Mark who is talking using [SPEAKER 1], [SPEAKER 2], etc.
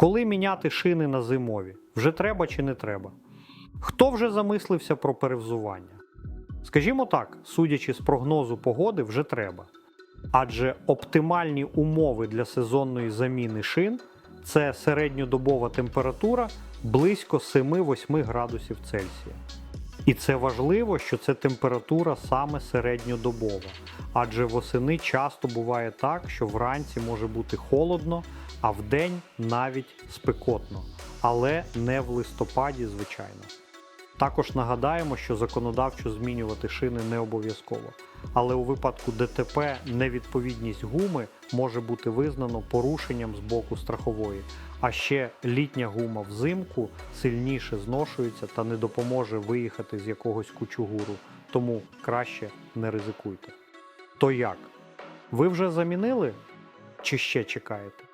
[SPEAKER 1] Коли міняти шини на зимові? Вже треба чи не треба? Хто вже замислився про перевзування? Скажімо так, судячи з прогнозу погоди, вже треба. Адже оптимальні умови для сезонної заміни шин це середньодобова температура близько 7-8 градусів Цельсія. І це важливо, що це температура саме середньодобова, адже восени часто буває так, що вранці може бути холодно, а вдень навіть спекотно, але не в листопаді, звичайно. Також нагадаємо, що законодавчо змінювати шини не обов'язково, але у випадку ДТП невідповідність гуми може бути визнано порушенням з боку страхової. А ще літня гума взимку сильніше зношується та не допоможе виїхати з якогось кучугуру, тому краще не ризикуйте. То як? Ви вже замінили чи ще чекаєте?